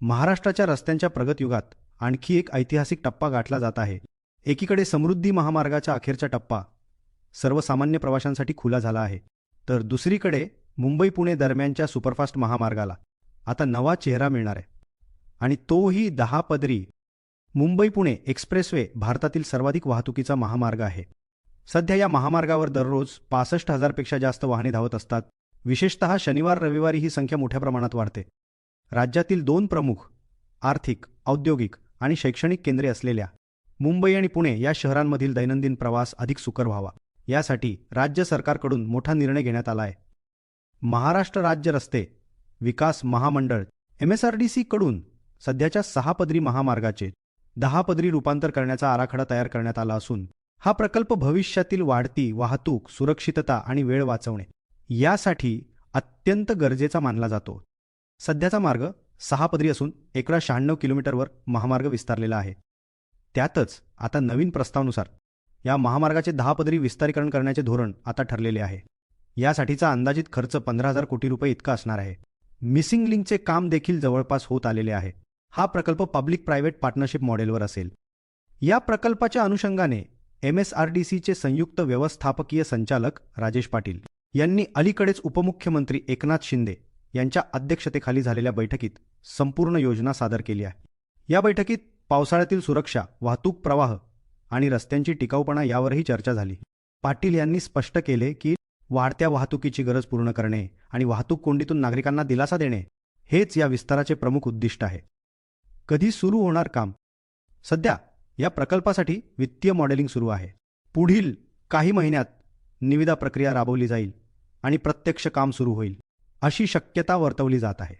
महाराष्ट्राच्या रस्त्यांच्या प्रगतयुगात आणखी एक ऐतिहासिक टप्पा गाठला जात आहे. एकीकडे समृद्धी महामार्गाचा अखेरचा टप्पा सर्वसामान्य प्रवाशांसाठी खुला झाला आहे. तर दुसरीकडे मुंबई पुणे दरम्यानच्या सुपरफास्ट महामार्गाला आता नवा चेहरा मिळणार आहे. आणि तोही दहा पदरी मुंबई पुणे एक्सप्रेसवे भारतातील सर्वाधिक वाहतुकीचा महामार्ग आहे. सध्या या महामार्गावर दररोज पासष्ट हजारपेक्षा जास्त वाहने धावत असतात. विशेषतः शनिवार रविवारी ही संख्या मोठ्या प्रमाणात वाढते. राज्यातील दोन प्रमुख आर्थिक औद्योगिक आणि शैक्षणिक केंद्रे असलेल्या मुंबई आणि पुणे या शहरांमधील दैनंदिन प्रवास अधिक सुकर व्हावा. यासाठी राज्य सरकारकडून मोठा निर्णय घेण्यात आला आहे महाराष्ट्र राज्य रस्ते विकास महामंडळ एम एस आर डी सीकडून सध्याच्या सहा पदरी महामार्गाचे दहा पदरी रूपांतर करण्याचा आराखडा तयार करण्यात आला असून हा प्रकल्प भविष्यातील वाढती वाहतूक सुरक्षितता आणि वेळ वाचवणे यासाठी अत्यंत गरजेचा मानला जातो. सध्याचा मार्ग सहा पदरी असून एकरा शहाण्णव किलोमीटरवर महामार्ग विस्तारलेला आहे. त्यातच आता नवीन प्रस्तावानुसार या महामार्गाचे दहा पदरी विस्तारीकरण करण्याचे धोरण आता ठरलेले आहे. यासाठीचा अंदाजित खर्च पंधरा हजार कोटी रुपये इतका असणार आहे. मिसिंग लिंकचे काम देखील जवळपास होत आलेले आहे. हा प्रकल्प पब्लिक प्रायव्हेट पार्टनरशिप मॉडेलवर असेल. या प्रकल्पाच्या अनुषंगाने एम एस आर डी सीचे संयुक्त व्यवस्थापकीय संचालक राजेश पाटील यांनी अलीकडेच उपमुख्यमंत्री एकनाथ शिंदे यांच्या अध्यक्षतेखाली झालेल्या बैठकीत संपूर्ण योजना सादर केली आहे. या बैठकीत पावसाळ्यातील सुरक्षा वाहतूक प्रवाह आणि रस्त्यांची टिकाऊपणा यावरही चर्चा झाली. पाटील यांनी स्पष्ट केले की वाढत्या वाहतुकीची गरज पूर्ण करणे आणि वाहतूक कोंडीतून नागरिकांना दिलासा देणे हेच या विस्ताराचे प्रमुख उद्दिष्ट आहे. कधी सुरू होणार काम? सध्या या प्रकल्पासाठी वित्तीय मॉडेलिंग सुरू आहे. पुढील काही महिन्यात निविदा प्रक्रिया राबवली जाईल आणि प्रत्यक्ष काम सुरू होईल. अशी शक्यता वर्तवली जात आहे.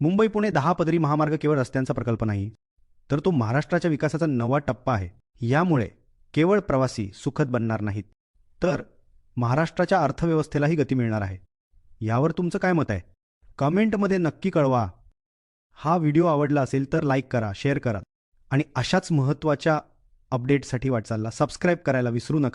मुंबई पुणे दहा पदरी महामार्ग केवळ रस्त्यांचा प्रकल्प नाही तर तो महाराष्ट्राच्या विकासाचा नवा टप्पा आहे. यामुळे केवळ प्रवासी सुखद बनणार नाहीत तर महाराष्ट्राच्या अर्थव्यवस्थेलाही गती मिळणार आहे. यावर तुमचं काय मत आहे? कमेंटमध्ये नक्की कळवा. हा व्हिडिओ आवडला असेल तर लाईक करा शेअर करा आणि अशाच महत्त्वाच्या अपडेटसाठी वाटचालला. सबस्क्राईब करायला विसरू नका.